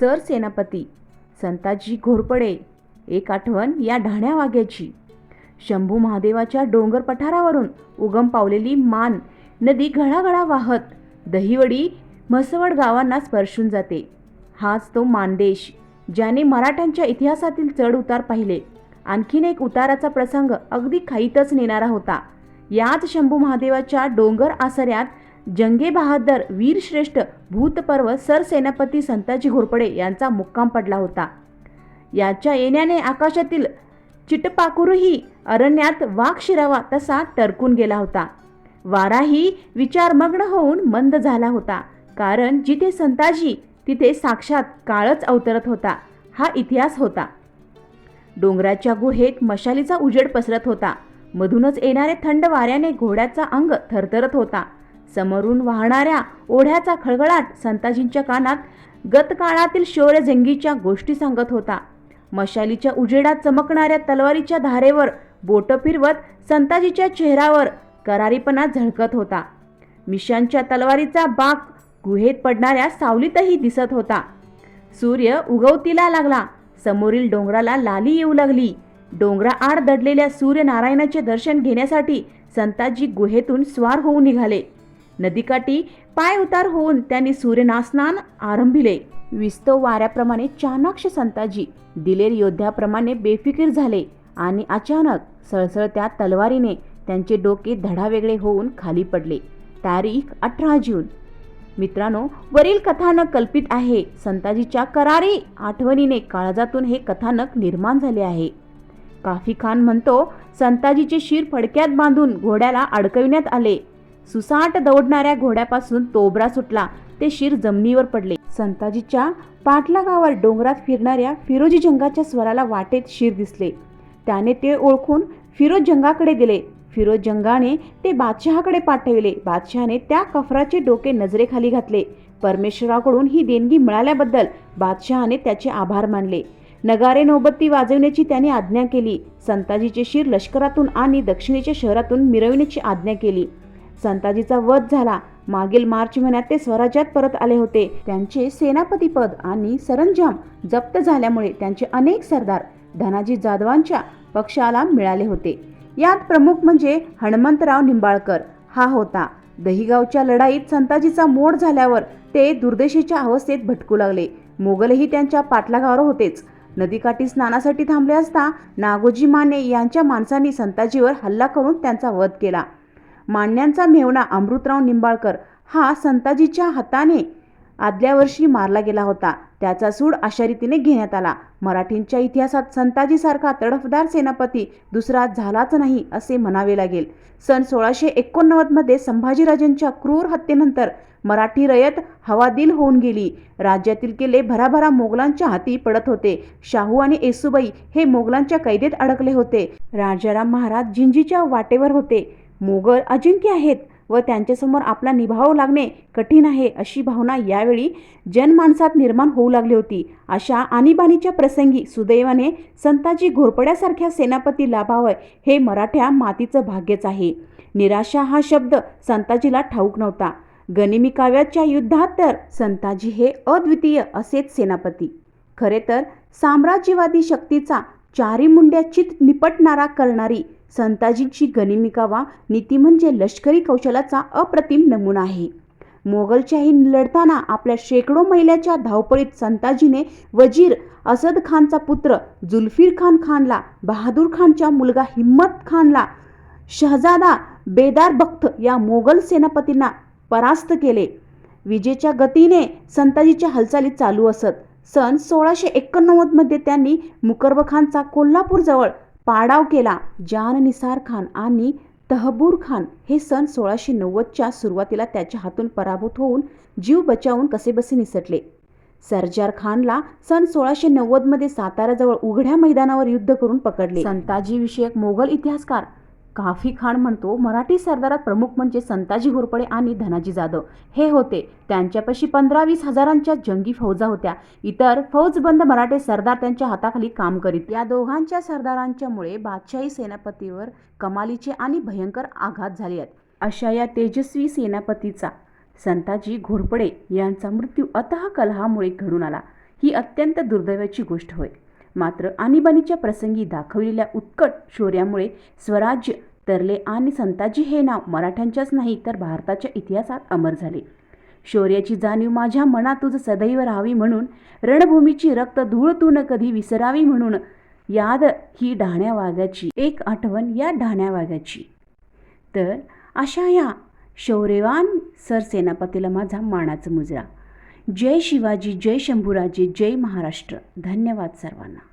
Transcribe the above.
Sir सेनापती. संताजी घोरपडे. एक आठवण या ढाण्या वाघ्याची शंभू महादेवाच्या डोंगर पठारावरून उगम पावलेली मान नदी घळाघळा वाहत दहिवडी म्हसवड गावांना स्पर्शून जाते. हाच तो मानदेश ज्याने मराठ्यांच्या इतिहासातील चढ उतार पाहिले. आणखीन एक उताराचा प्रसंग अगदी खाईतच नेणारा होता. याच शंभू महादेवाच्या डोंगर आसऱ्यात जंगे बहादर वीरश्रेष्ठ भूतपर्व सरसेनापती संताजी घोरपडे यांचा मुक्काम पडला होता. याच्या येण्याने आकाशातील चिटपाखरूही अरण्यात वाघ शिरावा तसा टरकून गेला होता. वाराही विचारमग्न होऊन मंद झाला होता कारण जिथे संताजी तिथे साक्षात काळच अवतरत होता हा इतिहास होता. डोंगराच्या गुहेत मशालीचा उजेड पसरत होता मधूनच येणारे थंड वाऱ्याने घोड्याचा अंग थरथरत होता. समोरून वाहणाऱ्या ओढ्याचा खळखळाट संताजींच्या कानात गतकाळातील शौर्यजंगीच्या गोष्टी सांगत होता. मशालीच्या उजेडात चमकणाऱ्या तलवारीच्या धारेवर बोटं फिरवत संताजीच्या चेहऱ्यावर करारीपणा झळकत होता. मिशांच्या तलवारीचा बाक गुहेत पडणाऱ्या सावलीतही दिसत होता. सूर्य उगवतीला लागला. समोरील डोंगराला लाली येऊ लागली. डोंगरा आड दडलेल्या सूर्यनारायणाचे दर्शन घेण्यासाठी संताजी गुहेतून स्वार होऊन निघाले. नदीकाठी पाय उतार होऊन त्यांनी सूर्यनास्नान आरंभिले. विस्तो वाऱ्याप्रमाणे चाणाक्ष संताजी दिलेर योद्ध्याप्रमाणे बेफिकीर झाले आणि अचानक सळसळत्या तलवारीने त्यांचे डोके धडावेगळे होऊन खाली पडले. तारीख अठरा जून. मित्रांनो वरील कथानक कल्पित आहे. संताजीच्या करारी आठवणीने काळजातून हे कथानक निर्माण झाले आहे. काफी खान म्हणतो संताजीचे शिर फडक्यात बांधून घोड्याला अडकविण्यात आले. सुसाट दौडणाऱ्या घोड्यापासून तोबरा सुटला. ते शिर जमिनीवर पडले. संताजीच्या पाठलागावर डोंगरात फिरणाऱ्या फिरोजी जंगाच्या स्वराला वाटेत शिर दिसले. त्याने ते ओळखून फिरोज जंगाकडे दिले. फिरोज जंगाने ते बादशहाकडे पाठविले. बादशहाने त्या कफराचे डोके नजरेखाली घातले. परमेश्वराकडून ही देणगी मिळाल्याबद्दल बादशहाने त्याचे आभार मानले. नगारे नौबत्ती वाजवण्याची त्याने आज्ञा केली. संताजीचे शिर लष्करातून आणि दक्षिणेच्या शहरातून मिरविण्याची आज्ञा केली. संताजीचा वध झाला. मागील मार्च महिन्यात ते स्वराज्यात परत आले होते. त्यांचे सेनापतीपद आणि सरंजाम जप्त झाल्यामुळे त्यांचे अनेक सरदार धनाजी जाधवांच्या पक्षाला मिळाले होते. यात प्रमुख म्हणजे हनुमंतराव निंबाळकर. हा होता. दहिगावच्या लढाईत संताजीचा मोड झाल्यावर ते दुर्दशेच्या अवस्थेत भटकू लागले. मोगलही त्यांच्या पाठलागावर होतेच. नदीकाठी स्नानासाठी थांबले असता नागोजी माने यांच्या माणसांनी संताजीवर हल्ला करून त्यांचा वध केला. मांडण्यांचा मेवणा अमृतराव निंबाळकर हा संताजीच्या हाताने आदल्या वर्षी मारला गेला होता. त्याचा सूड अशा रीतीने घेण्यात आला. मराठींच्या इतिहासात संताजीसारखा तडफदार सेनापती दुसरा झालाच नाही असे म्हणावे लागेल. सन सोळाशे एकोणनव्वदमध्ये संभाजीराजांच्या क्रूर हत्येनंतर मराठी रयत हवादिल होऊन गेली. राज्यातील किल्ले भराभरा मोगलांच्या हाती पडत होते. शाहू आणि येसुबाई हे मोगलांच्या कैदेत अडकले होते. राजाराम महाराज जिंजीच्या वाटेवर होते. मोगल अजिंक्य आहेत व त्यांच्यासमोर आपला निभाव लागणे कठीण आहे अशी भावना यावेळी जनमानसात निर्माण होऊ लागली होती. अशा आणीबाणीच्या प्रसंगी सुदैवाने संताजी घोरपड्यासारख्या सेनापती लाभावं हे मराठ्या मातीचं भाग्यच आहे. निराशा हा शब्द संताजीला ठाऊक नव्हता. गनिमी काव्याच्या युद्धात तर संताजी हे अद्वितीय असेच सेनापती. खरे तर साम्राज्यवादी शक्तीचा चारी मुंड्या चित निपटणारा करणारी संताजींची गनिमिकावा नीती म्हणजे लष्करी कौशलाचा अप्रतिम नमुना आहे. मोगलच्याही लढताना आपल्या शेकडो महिलाच्या धावपळीत संताजीने वजीर असद खानचा पुत्र जुल्फीर खान खानला बहादूर खानच्या मुलगा हिम्मत खानला शहजादा बेदार बख्त या मोगल सेनापतींना परास्त केले. विजेच्या गतीने संताजीच्या हालचाली चालू असत. सन सोळाशे एकोणनव्वदमध्ये त्यांनी मुकर्ब खानचा कोल्हापूरजवळ पाडाव केला. जान निसार खान आणि तहबूर खान हे सन सोळाशे नव्वदच्या सुरुवातीला त्याच्या हातून पराभूत होऊन जीव बचावून कसेबसे निसटले. सरजार खानला सन सोळाशे नव्वदमध्ये साताऱ्याजवळ उघड्या मैदानावर युद्ध करून पकडले. संताजी विषयक मोगल इतिहासकार काफी खान म्हणतो. मराठी सरदारात प्रमुख म्हणजे संताजी घोरपडे आणि धनाजी जाधव. हे होते त्यांच्यापाशी पंधरा वीस हजारांच्या जंगी फौजा होत्या. इतर फौजबंद मराठे सरदार त्यांच्या हाताखाली काम करीत. या दोघांच्या सरदारांच्यामुळे बादशाही सेनापतीवर कमालीचे आणि भयंकर आघात झाले आहेत. अशा या तेजस्वी सेनापतीचा संताजी घोरपडे यांचा मृत्यू अतः कलहामुळे घडून आला. ही अत्यंत दुर्दैवाची गोष्ट होय. मात्र आणीबाणीच्या प्रसंगी दाखवलेल्या उत्कट शौर्यामुळे स्वराज्य तरले आणि संताजी हे नाव मराठ्यांच्याच नाही तर भारताच्या इतिहासात अमर झाले. शौर्याची जाणीव माझ्या मनात तुझ सदैव राहावी म्हणून रणभूमीची रक्त धूळ तू न कधी विसरावी म्हणून याद ही ढाण्या वाघाची एक आठवण या ढाण्या वाघाची तर अशा या शौर्यवान सरसेनापतीला माझा मानाचा मुजरा. जय शिवाजी जय शंभूराजे जय महाराष्ट्र. धन्यवाद सर्वांना.